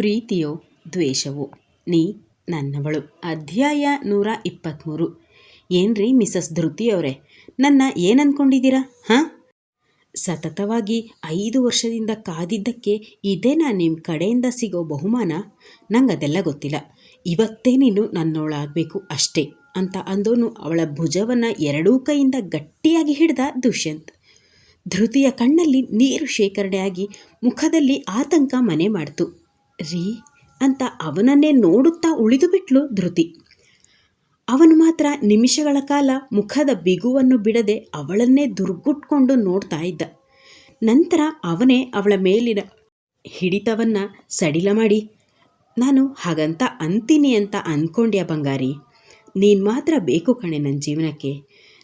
ಪ್ರೀತಿಯೋ ದ್ವೇಷವೋ? ನೀ ನನ್ನವಳು. ಅಧ್ಯಾಯ ನೂರ ಇಪ್ಪತ್ತ್ಮೂರು ಏನ್ರಿ ಮಿಸಸ್ ಧೃತಿಯವರೇ ನನ್ನ ಏನನ್ಕೊಂಡಿದ್ದೀರಾ? ಹಾಂ? ಸತತವಾಗಿ ಐದು ವರ್ಷದಿಂದ ಕಾದಿದ್ದಕ್ಕೆ ಇದೇನಾ ನಿಮ್ಮ ಕಡೆಯಿಂದ ಸಿಗೋ ಬಹುಮಾನ? ನಂಗೆ ಅದೆಲ್ಲ ಗೊತ್ತಿಲ್ಲ. ಇವತ್ತೇ ನೀನು ನನ್ನೋಳಾಗಬೇಕು ಅಷ್ಟೇ ಅಂತ ಅಂದೋನು ಅವಳ ಭುಜವನ್ನು ಎರಡೂ ಕೈಯಿಂದ ಗಟ್ಟಿಯಾಗಿ ಹಿಡ್ದ ದುಷ್ಯಂತ್. ಧೃತಿಯ ಕಣ್ಣಲ್ಲಿ ನೀರು ಶೇಖರಣೆಯಾಗಿ ಮುಖದಲ್ಲಿ ಆತಂಕ ಮನೆ ಮಾಡ್ತು. ರೀ, ಅಂತ ಅವನನ್ನೇ ನೋಡುತ್ತಾ ಉಳಿದು ಬಿಟ್ಲು ಧೃತಿ. ಅವನು ಮಾತ್ರ ನಿಮಿಷಗಳ ಕಾಲ ಮುಖದ ಬಿಗುವನ್ನು ಬಿಡದೆ ಅವಳನ್ನೇ ದುರ್ಗುಟ್ಕೊಂಡು ನೋಡ್ತಾ ಇದ್ದ. ನಂತರ ಅವನೇ ಅವಳ ಮೇಲಿನ ಹಿಡಿತವನ್ನು ಸಡಿಲ ಮಾಡಿ, ನಾನು ಹಾಗಂತ ಅಂತೀನಿ ಅಂತ ಅಂದ್ಕೊಂಡ್ಯಾ ಬಂಗಾರಿ, ನೀನು ಮಾತ್ರ ಬೇಕು ಕಣೆ ನನ್ನ ಜೀವನಕ್ಕೆ.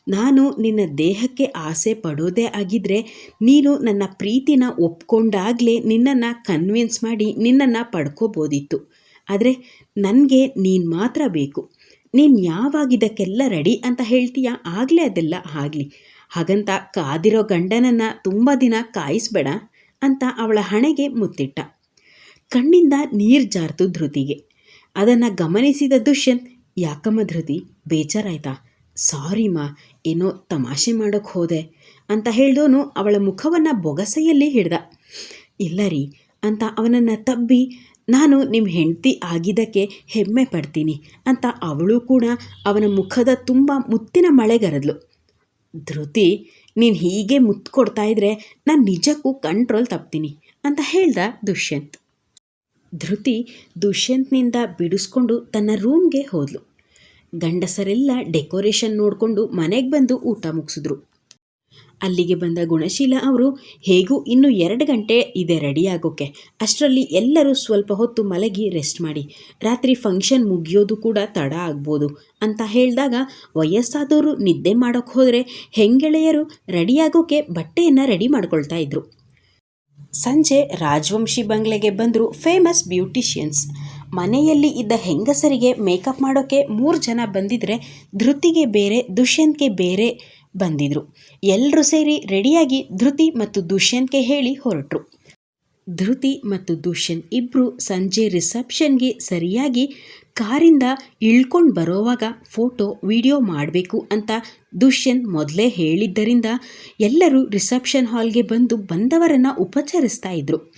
ನಾನು ನಿನ್ನ ದೇಹಕ್ಕೆ ಆಸೆ ಪಡೋದೇ ಆಗಿದ್ದರೆ ನೀನು ನನ್ನ ಪ್ರೀತಿನ ಒಪ್ಕೊಂಡಾಗಲೇ ನಿನ್ನನ್ನು ಕನ್ವಿನ್ಸ್ ಮಾಡಿ ನಿನ್ನನ್ನು ಪಡ್ಕೋಬೋದಿತ್ತು. ಆದರೆ ನನಗೆ ನೀನು ಮಾತ್ರ ಬೇಕು. ನೀನು ಯಾವಾಗ ಇದಕ್ಕೆಲ್ಲ ರೆಡಿ ಅಂತ ಹೇಳ್ತೀಯ? ಆಗಲೇ ಅದೆಲ್ಲ ಆಗಲಿ. ಹಾಗಂತ ಕಾದಿರೋ ಗಂಡನನ್ನು ತುಂಬ ದಿನ ಕಾಯಿಸ್ಬೇಡ ಅಂತ ಅವಳ ಹಣೆಗೆ ಮುತ್ತಿಟ್ಟ. ಕಣ್ಣಿಂದ ನೀರು ಜಾರ್ತು ಧೃತಿಗೆ. ಅದನ್ನು ಗಮನಿಸಿದ ದುಷ್ಯಂತ್, ಯಾಕಮ್ಮ ಧೃತಿ, ಬೇಜಾರಾಯ್ತಾ? ಸಾರಿ ಮಾ, ಏನೋ ತಮಾಷೆ ಮಾಡೋಕ್ಕೆ ಹೋದೆ ಅಂತ ಹೇಳ್ದೋನು ಅವಳ ಮುಖವನ್ನು ಬೊಗಸೆಯಲ್ಲಿ ಹಿಡ್ದ. ಇಲ್ಲ ರೀ, ಅಂತ ಅವನನ್ನು ತಬ್ಬಿ, ನಾನು ನಿಮ್ಮ ಹೆಂಡತಿ ಆಗಿದ್ದಕ್ಕೆ ಹೆಮ್ಮೆ ಪಡ್ತೀನಿ ಅಂತ ಅವಳು ಕೂಡ ಅವನ ಮುಖದ ತುಂಬ ಮುತ್ತಿನ ಮಳೆಗರೆದ್ಲು ಧೃತಿ, ನೀನು ಹೀಗೆ ಮುತ್ತು ಕೊಡ್ತಾ ಇದ್ರೆ ನಾನು ನಿಜಕ್ಕೂ ಕಂಟ್ರೋಲ್ ತಪ್ತೀನಿ ಅಂತ ಹೇಳ್ದ ದುಷ್ಯಂತ್. ಧೃತಿ ದುಷ್ಯಂತ್ನಿಂದ ಬಿಡಿಸ್ಕೊಂಡು ತನ್ನ ರೂಮ್ಗೆ ಹೋದ್ಲು. ಗಂಡಸರೆಲ್ಲ ಡೆಕೋರೇಷನ್ ನೋಡಿಕೊಂಡು ಮನೆಗೆ ಬಂದು ಊಟ ಮುಗಿಸಿದ್ರು. ಅಲ್ಲಿಗೆ ಬಂದ ಗುಣಶೀಲ ಅವರು, ಹೇಗೂ ಇನ್ನೂ ಎರಡು ಗಂಟೆ ಇದೆ ರೆಡಿ ಆಗೋಕ್ಕೆ ಅಷ್ಟರಲ್ಲಿ ಎಲ್ಲರೂ ಸ್ವಲ್ಪ ಹೊತ್ತು ಮಲಗಿ ರೆಸ್ಟ್ ಮಾಡಿ. ರಾತ್ರಿ ಫಂಕ್ಷನ್ ಮುಗಿಯೋದು ಕೂಡ ತಡ ಆಗ್ಬೋದು ಅಂತ ಹೇಳಿದಾಗ ವಯಸ್ಸಾದವರು ನಿದ್ದೆ ಮಾಡೋಕ್ಕೆ ಹೋದರೆ ಹೆಂಗೆಳೆಯರು ರೆಡಿಯಾಗೋಕ್ಕೆ ಬಟ್ಟೆಯನ್ನು ರೆಡಿ ಮಾಡ್ಕೊಳ್ತಾ ಇದ್ರು. ಸಂಜೆ ರಾಜವಂಶಿ ಬಂಗ್ಲೆಗೆ ಬಂದರು ಫೇಮಸ್ ಬ್ಯೂಟಿಷಿಯನ್ಸ್ ಮನೆಯಲ್ಲಿ ಇದ್ದ ಹೆಂಗಸರಿಗೆ ಮೇಕಪ್ ಮಾಡೋಕ್ಕೆ ಮೂರು ಜನ ಬಂದಿದ್ರೆ ಧೃತಿಗೆ ಬೇರೆ, ದುಷ್ಯಂತ್ಗೆ ಬೇರೆ ಬಂದಿದ್ರು. ಎಲ್ಲರೂ ಸೇರಿ ರೆಡಿಯಾಗಿ ಧೃತಿ ಮತ್ತು ದುಷ್ಯಂತ್ಗೆ ಹೇಳಿ ಹೊರಟರು. ಧೃತಿ ಮತ್ತು ದುಷ್ಯಂತ್ ಇಬ್ಬರು ಸಂಜೆ ರಿಸೆಪ್ಷನ್ಗೆ ಸರಿಯಾಗಿ ಕಾರಿಂದ ಇಳ್ಕೊಂಡು ಬರೋವಾಗ ಫೋಟೋ, ವಿಡಿಯೋ ಮಾಡಬೇಕು ಅಂತ ದುಷ್ಯಂತ್ ಮೊದಲೇ ಹೇಳಿದ್ದರಿಂದ ಎಲ್ಲರೂ ರಿಸೆಪ್ಷನ್ ಹಾಲ್ಗೆ ಬಂದು ಬಂದವರನ್ನು ಉಪಚರಿಸ್ತಾ ಇದ್ರು.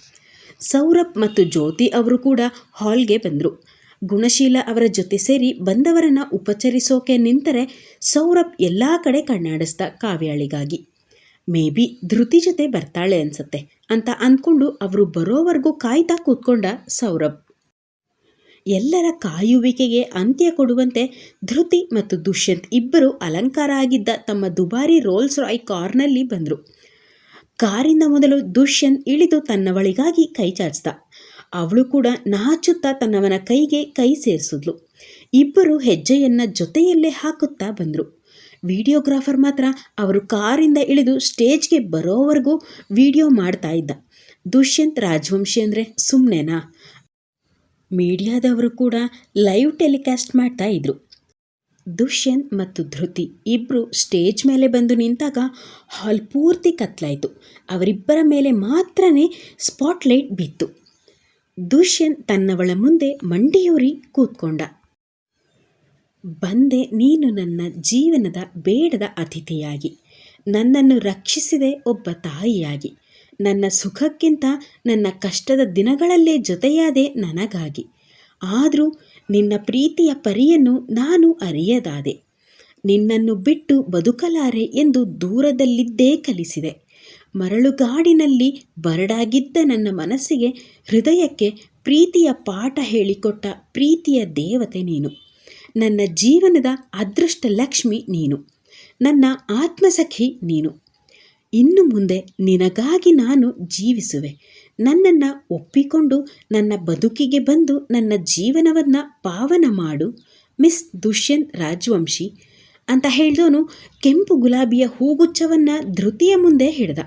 ಸೌರಭ್ ಮತ್ತು ಜ್ಯೋತಿ ಅವರು ಕೂಡ ಹಾಲ್ಗೆ ಬಂದರು. ಗುಣಶೀಲ ಅವರ ಜೊತೆ ಸೇರಿ ಬಂದವರನ್ನು ಉಪಚರಿಸೋಕೆ ನಿಂತರೆ ಸೌರಭ್ ಎಲ್ಲ ಕಡೆ ಕಣ್ಣಾಡಿಸ್ದ ಕಾವ್ಯಾಳಿಗಾಗಿ. ಮೇ ಬಿ ಧೃತಿ ಜೊತೆ ಬರ್ತಾಳೆ ಅನ್ಸತ್ತೆ ಅಂತ ಅಂದ್ಕೊಂಡು ಅವರು ಬರೋವರೆಗೂ ಕಾಯ್ತಾ ಕೂತ್ಕೊಂಡ ಸೌರಭ್. ಎಲ್ಲರ ಕಾಯುವಿಕೆಗೆ ಅಂತ್ಯ ಕೊಡುವಂತೆ ಧೃತಿ ಮತ್ತು ದುಷ್ಯಂತ್ ಇಬ್ಬರು ಅಲಂಕಾರ ಆಗಿದ್ದ ತಮ್ಮ ದುಬಾರಿ ರೋಲ್ಸ್ ರಾಯ್ ಕಾರ್ನಲ್ಲಿ ಬಂದರು. ಕಾರಿಂದ ಮೊದಲು ದುಷ್ಯಂತ್ ಇಳಿದು ತನ್ನವಳಿಗಾಗಿ ಕೈ ಚಾಚ್ದ. ಅವಳು ಕೂಡ ನಾಚುತ್ತಾ ತನ್ನವನ ಕೈಗೆ ಕೈ ಸೇರಿಸಿದ್ಲು. ಇಬ್ಬರು ಹೆಜ್ಜೆಯನ್ನು ಜೊತೆಯಲ್ಲೇ ಹಾಕುತ್ತಾ ಬಂದರು. ವಿಡಿಯೋಗ್ರಾಫರ್ ಮಾತ್ರ ಅವರು ಕಾರಿಂದ ಇಳಿದು ಸ್ಟೇಜ್ಗೆ ಬರೋವರೆಗೂ ವಿಡಿಯೋ ಮಾಡ್ತಾ ಇದ್ದ. ದುಷ್ಯಂತ್ ರಾಜವಂಶಿ ಅಂದರೆ ಸುಮ್ಮನೆನಾ ಮೀಡಿಯಾದವರು ಕೂಡ ಲೈವ್ ಟೆಲಿಕಾಸ್ಟ್ ಮಾಡ್ತಾ ಇದ್ರು. ದುಷ್ಯಂತ್ ಮತ್ತು ಧೃತಿ ಇಬ್ಬರು ಸ್ಟೇಜ್ ಮೇಲೆ ಬಂದು ನಿಂತಾಗ ಹಾಲ್ ಪೂರ್ತಿ ಕತ್ಲಾಯಿತು. ಅವರಿಬ್ಬರ ಮೇಲೆ ಮಾತ್ರನೇ ಸ್ಪಾಟ್ಲೈಟ್ ಬಿತ್ತು. ದುಷ್ಯಂತ್ ತನ್ನವಳ ಮುಂದೆ ಮಂಡಿಯೂರಿ ಕೂತ್ಕೊಂಡ. ಬಂದೆ, ನೀನು ನನ್ನ ಜೀವನದ ಬೇಡದ ಅತಿಥಿಯಾಗಿ. ನನ್ನನ್ನು ರಕ್ಷಿಸಿದೆ ಒಬ್ಬ ತಾಯಿಯಾಗಿ. ನನ್ನ ಸುಖಕ್ಕಿಂತ ನನ್ನ ಕಷ್ಟದ ದಿನಗಳಲ್ಲೇ ಜೊತೆಯಾದೆ ನನಗಾಗಿ. ಆದರೂ ನಿನ್ನ ಪ್ರೀತಿಯ ಪರಿಯನ್ನು ನಾನು ಅರಿಯದಾದೆ. ನಿನ್ನನ್ನು ಬಿಟ್ಟು ಬದುಕಲಾರೆ ಎಂದು ದೂರದಲ್ಲಿದ್ದೇ ಕಲಿಸಿದೆ. ಮರಳುಗಾಡಿನಲ್ಲಿ ಬರಡಾಗಿದ್ದ ನನ್ನ ಮನಸ್ಸಿಗೆ ಹೃದಯಕ್ಕೆ ಪ್ರೀತಿಯ ಪಾಠ ಹೇಳಿಕೊಟ್ಟ ಪ್ರೀತಿಯ ದೇವತೆ ನೀನು. ನನ್ನ ಜೀವನದ ಅದೃಷ್ಟ ಲಕ್ಷ್ಮಿ ನೀನು. ನನ್ನ ಆತ್ಮಸಖಿ ನೀನು. ಇನ್ನು ಮುಂದೆ ನಿನಗಾಗಿ ನಾನು ಜೀವಿಸುವೆ. ನನ್ನನ್ನು ಒಪ್ಪಿಕೊಂಡು ನನ್ನ ಬದುಕಿಗೆ ಬಂದು ನನ್ನ ಜೀವನವನ್ನು ಪಾವನ ಮಾಡು, ಮಿಸ್ ದುಷ್ಯಂತ್ ರಾಜವಂಶಿ ಅಂತ ಹೇಳಿದವನು ಕೆಂಪು ಗುಲಾಬಿಯ ಹೂಗುಚ್ಛವನ್ನು ಧೃತಿಯ ಮುಂದೆ ಹಿಡ್ದ.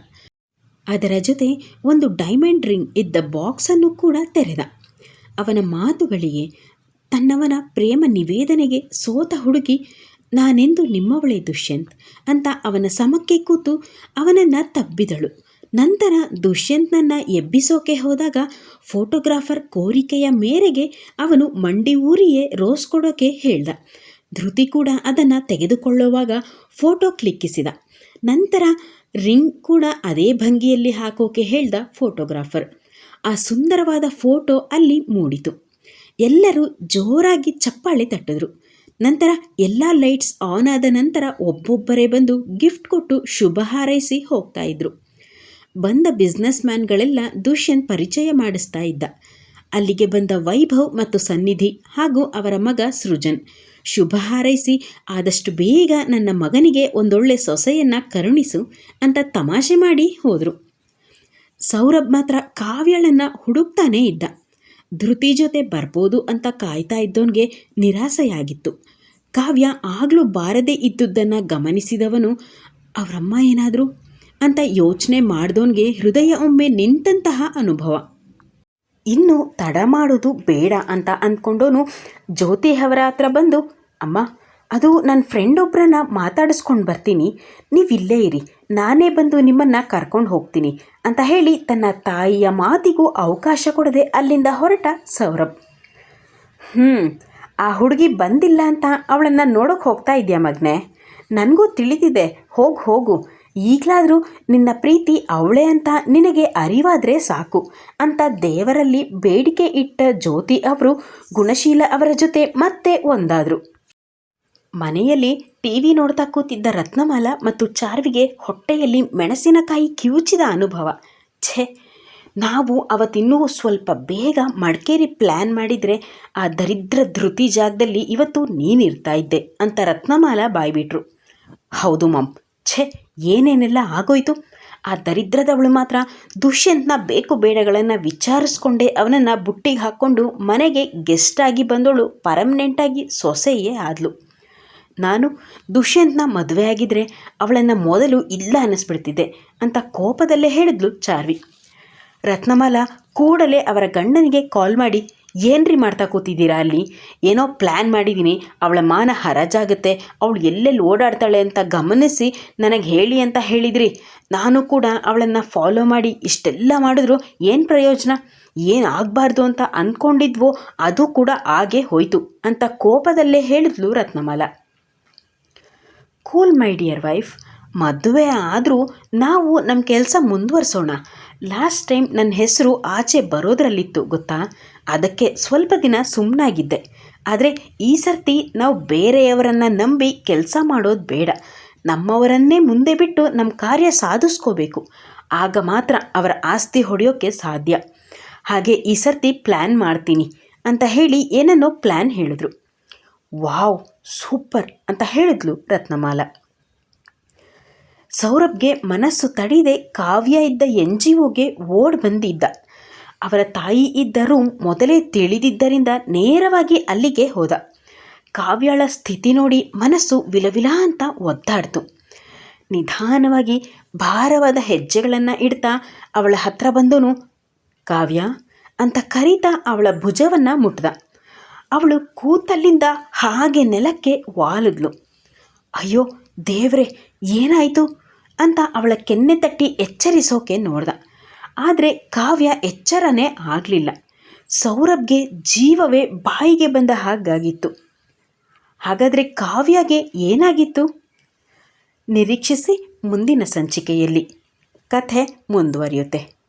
ಅದರ ಜೊತೆ ಒಂದು ಡೈಮಂಡ್ ರಿಂಗ್ ಇದ್ದ ಬಾಕ್ಸನ್ನು ಕೂಡ ತೆರೆದ. ಅವನ ಮಾತುಗಳಿಗೆ ತನ್ನವನ ಪ್ರೇಮ ನಿವೇದನೆಗೆ ಸೋತ ಹುಡುಗಿ ನಾನೆಂದು ನಿಮ್ಮವಳೆ ದುಷ್ಯಂತ್ ಅಂತ ಅವನ ಸಮಕ್ಕೆ ಕೂತು ಅವನನ್ನು ತಬ್ಬಿದಳು. ನಂತರ ದುಷ್ಯಂತನನ್ನು ಎಬ್ಬಿಸೋಕೆ ಹೋದಾಗ ಫೋಟೋಗ್ರಾಫರ್ ಕೋರಿಕೆಯ ಮೇರೆಗೆ ಅವನು ಮಂಡಿ ಊರಿಯೇ ರೋಸ್ ಕೊಡೋಕೆ ಹೇಳ್ದ. ಧೃತಿ ಕೂಡ ಅದನ್ನು ತೆಗೆದುಕೊಳ್ಳುವಾಗ ಫೋಟೋ ಕ್ಲಿಕ್ಕಿಸಿದ. ನಂತರ ರಿಂಗ್ ಕೂಡ ಅದೇ ಭಂಗಿಯಲ್ಲಿ ಹಾಕೋಕೆ ಹೇಳ್ದ ಫೋಟೋಗ್ರಾಫರ್. ಆ ಸುಂದರವಾದ ಫೋಟೋ ಅಲ್ಲಿ ಮೂಡಿತು. ಎಲ್ಲರೂ ಜೋರಾಗಿ ಚಪ್ಪಾಳೆ ತಟ್ಟಿದ್ರು. ನಂತರ ಎಲ್ಲ ಲೈಟ್ಸ್ ಆನ್ ಆದ ನಂತರ ಒಬ್ಬೊಬ್ಬರೇ ಬಂದು ಗಿಫ್ಟ್ ಕೊಟ್ಟು ಶುಭ ಹಾರೈಸಿ ಹೋಗ್ತಾ ಇದ್ರು. ಬಂದ ಬಿಸ್ನೆಸ್ ಮ್ಯಾನ್ಗಳೆಲ್ಲ ದುಷ್ಯಂತ್ ಪರಿಚಯ ಮಾಡಿಸ್ತಾ ಇದ್ದ. ಅಲ್ಲಿಗೆ ಬಂದ ವೈಭವ್ ಮತ್ತು ಸನ್ನಿಧಿ ಹಾಗೂ ಅವರ ಮಗ ಸೃಜನ್. ಶುಭ ಹಾರೈಸಿ, ಆದಷ್ಟು ಬೇಗ ನನ್ನ ಮಗನಿಗೆ ಒಂದೊಳ್ಳೆ ಸೊಸೆಯನ್ನು ಕರುಣಿಸು ಅಂತ ತಮಾಷೆ ಮಾಡಿ ಹೋದರು. ಸೌರಭ್ ಮಾತ್ರ ಕಾವ್ಯಳನ್ನು ಹುಡುಕ್ತಾನೇ ಇದ್ದ. ಧೃತಿ ಜೊತೆ ಬರ್ಬೋದು ಅಂತ ಕಾಯ್ತಾ ಇದ್ದವನಿಗೆ ನಿರಾಸೆಯಾಗಿತ್ತು. ಕಾವ್ಯ ಆಗಲೂ ಬಾರದೇ ಇದ್ದುದನ್ನು ಗಮನಿಸಿದವನು, ಅವರಮ್ಮ ಏನಾದರೂ ಅಂತ ಯೋಚನೆ ಮಾಡ್ದೋನ್ಗೆ ಹೃದಯ ಒಮ್ಮೆ ನಿಂತಂತಹ ಅನುಭವ. ಇನ್ನು ತಡ ಮಾಡೋದು ಬೇಡ ಅಂತ ಅಂದ್ಕೊಂಡೋನು ಜ್ಯೋತಿ ಅವರ ಹತ್ರ ಬಂದು, ಅಮ್ಮ, ಅದು ನನ್ನ ಫ್ರೆಂಡ್ ಒಬ್ಬರನ್ನ ಮಾತಾಡಿಸ್ಕೊಂಡು ಬರ್ತೀನಿ. ನೀವಿಲ್ಲೇ ಇರಿ. ನಾನೇ ಬಂದು ನಿಮ್ಮನ್ನು ಕರ್ಕೊಂಡು ಹೋಗ್ತೀನಿ ಅಂತ ಹೇಳಿ ತನ್ನ ತಾಯಿಯ ಮಾತಿಗೂ ಅವಕಾಶ ಕೊಡದೆ ಅಲ್ಲಿಂದ ಹೊರಟ ಸೌರಭ್. ಹ್ಞೂ ಆ ಹುಡುಗಿ ಬಂದಿಲ್ಲ ಅಂತ ಅವಳನ್ನು ನೋಡೋಕೆ ಹೋಗ್ತಾ ಇದೆಯಾ ಮಗ್ನೆ? ನನಗೂ ತಿಳಿದಿದೆ. ಹೋಗು ಹೋಗು. ಈಗಲಾದರೂ ನಿನ್ನ ಪ್ರೀತಿ ಅವಳೇ ಅಂತ ನಿನಗೆ ಅರಿವಾದರೆ ಸಾಕು. ಅಂತ ದೇವರಲ್ಲಿ ಬೇಡಿಕೆ ಇಟ್ಟ ಜ್ಯೋತಿ ಅವರು ಗುಣಶೀಲ ಅವರ ಜೊತೆ ಮತ್ತೆ ಒಂದಾದರು. ಮನೆಯಲ್ಲಿ ಟಿ ವಿ ನೋಡ್ತಾ ಕೂತಿದ್ದ ರತ್ನಮಾಲ ಮತ್ತು ಚಾರ್ವಿಗೆ ಹೊಟ್ಟೆಯಲ್ಲಿ ಮೆಣಸಿನಕಾಯಿ ಕಿವುಚಿದ ಅನುಭವ. ಛೇ, ನಾವು ಅವತ್ತಿನ್ನೂ ಸ್ವಲ್ಪ ಬೇಗ ಮಡಿಕೇರಿ ಪ್ಲ್ಯಾನ್ ಮಾಡಿದರೆ ಆ ದರಿದ್ರ ಧೃತಿ ಜಾಗದಲ್ಲಿ ಇವತ್ತು ನೀನಿರ್ತಾ ಇದ್ದೆ ಅಂತ ರತ್ನಮಾಲ ಬಾಯ್ಬಿಟ್ರು. ಹೌದು ಮಮ್ ಛೇ ಏನೇನೆಲ್ಲ ಆಗೋಯ್ತು? ಆ ದರಿದ್ರದವಳು ಮಾತ್ರ ದುಷ್ಯಂತ್ನ ಬೇಕು ಬೇಡಗಳನ್ನು ವಿಚಾರಿಸ್ಕೊಂಡೇ ಅವನನ್ನು ಬುಟ್ಟಿಗೆ ಹಾಕ್ಕೊಂಡು ಮನೆಗೆ ಗೆಸ್ಟಾಗಿ ಬಂದವಳು ಪರ್ಮನೆಂಟಾಗಿ ಸೊಸೆಯೇ ಆದಳು ನಾನು ದುಷ್ಯಂತ್ನ ಮದುವೆ ಆಗಿದ್ರೆ ಅವಳನ್ನು ಮೊದಲು ಇಲ್ಲ ಅನ್ನಿಸ್ಬಿಡ್ತಿದ್ದೆ ಅಂತ ಕೋಪದಲ್ಲೇ ಹೇಳಿದ್ಲು ಚಾರ್ವಿ. ರತ್ನಮಾಲ ಕೂಡಲೇ ಅವರ ಗಂಡನಿಗೆ ಕಾಲ್ ಮಾಡಿ ಏನ್ರಿ ಮಾಡ್ತಾ ಕೂತಿದ್ದೀರಾ ಅಲ್ಲಿ? ಏನೋ ಪ್ಲ್ಯಾನ್ ಮಾಡಿದ್ದೀನಿ ಅವಳ ಮಾನ ಹರಾಜಾಗುತ್ತೆ. ಅವಳು ಎಲ್ಲೆಲ್ಲಿ ಓಡಾಡ್ತಾಳೆ ಅಂತ ಗಮನಿಸಿ ನನಗೆ ಹೇಳಿ ಅಂತ ಹೇಳಿದ್ರಿ. ನಾನು ಕೂಡ ಅವಳನ್ನು ಫಾಲೋ ಮಾಡಿ ಇಷ್ಟೆಲ್ಲ ಮಾಡಿದ್ರು ಏನು ಪ್ರಯೋಜನ? ಏನು ಆಗಬಾರ್ದು ಅಂತ ಅಂದ್ಕೊಂಡಿದ್ವೋ ಅದು ಕೂಡ ಹಾಗೆ ಹೋಯಿತು ಅಂತ ಕೋಪದಲ್ಲೇ ಹೇಳಿದ್ಲು Ratnamala. Cool my dear wife ಮದುವೆ ಆದರೂ ನಾವು ನಮ್ಮ ಕೆಲಸ ಮುಂದುವರಿಸೋಣ. ಲಾಸ್ಟ್ ಟೈಮ್ ನನ್ನ ಹೆಸರು ಆಚೆ ಬರೋದ್ರಲ್ಲಿತ್ತು, ಗೊತ್ತಾ? ಅದಕ್ಕೆ ಸ್ವಲ್ಪ ದಿನ ಸುಮ್ಮನಾಗಿದ್ದೆ ಆದರೆ ಈ ಸರ್ತಿ ನಾವು ಬೇರೆಯವರನ್ನು ನಂಬಿ ಕೆಲಸ ಮಾಡೋದು ಬೇಡ. ನಮ್ಮವರನ್ನೇ ಮುಂದೆ ಬಿಟ್ಟು ನಮ್ಮ ಕಾರ್ಯ ಸಾಧಿಸ್ಕೋಬೇಕು. ಆಗ ಮಾತ್ರ ಅವರ ಆಸ್ತಿ ಹೊಡೆಯೋಕ್ಕೆ ಸಾಧ್ಯ. ಹಾಗೆ ಈ ಸರ್ತಿ ಪ್ಲ್ಯಾನ್ ಮಾಡ್ತೀನಿ ಅಂತ ಹೇಳಿ ಏನನ್ನೋ ಪ್ಲ್ಯಾನ್ ಹೇಳಿದ್ರು. ವಾವ್, ಸೂಪರ್ ಅಂತ ಹೇಳಿದ್ಲು ರತ್ನಮಾಲ. ಸೌರಭ್ಗೆ ಮನಸ್ಸು ತಡಿದೆ ಕಾವ್ಯ ಇದ್ದ ಎನ್ ಜಿ ಒಗೆ ಓಡ್ ಬಂದಿದ್ದ. ಅವರ ತಾಯಿ ಇದ್ದರೂ ಮೊದಲೇ ತಿಳಿದಿದ್ದರಿಂದ ನೇರವಾಗಿ ಅಲ್ಲಿಗೆ ಹೋದ. ಕಾವ್ಯಳ ಸ್ಥಿತಿ ನೋಡಿ ಮನಸ್ಸು ವಿಲವಿಲ ಅಂತ ಒದ್ದಾಡ್ತು. ನಿಧಾನವಾಗಿ ಭಾರವಾದ ಹೆಜ್ಜೆಗಳನ್ನು ಇಡ್ತಾ ಅವಳ ಹತ್ರ ಬಂದನು, ಕಾವ್ಯ ಅಂತ ಕರೀತಾ ಅವಳ ಭುಜವನ್ನು ಮುಟ್ಟದ ಅವಳು ಕೂತಲ್ಲಿಂದ ಹಾಗೆ ನೆಲಕ್ಕೆ ವಾಲಿದ್ಲು. ಅಯ್ಯೋ ದೇವ್ರೆ, ಏನಾಯಿತು? ಅಂತ ಅವಳ ಕೆನ್ನೆ ತಟ್ಟಿ ಎಚ್ಚರಿಸೋಕೆ ನೋಡ್ದ. ಆದರೆ ಕಾವ್ಯ ಎಚ್ಚರನೇ ಆಗಲಿಲ್ಲ. ಸೌರಭ್ಗೆ ಜೀವವೇ ಬಾಯಿಗೆ ಬಂದ ಹಾಗಾಗಿತ್ತು. ಹಾಗಾದರೆ ಕಾವ್ಯಗೆ ಏನಾಗಿತ್ತು? ನಿರೀಕ್ಷಿಸಿ ಮುಂದಿನ ಸಂಚಿಕೆಯಲ್ಲಿ. ಕಥೆ ಮುಂದುವರಿಯುತ್ತೆ.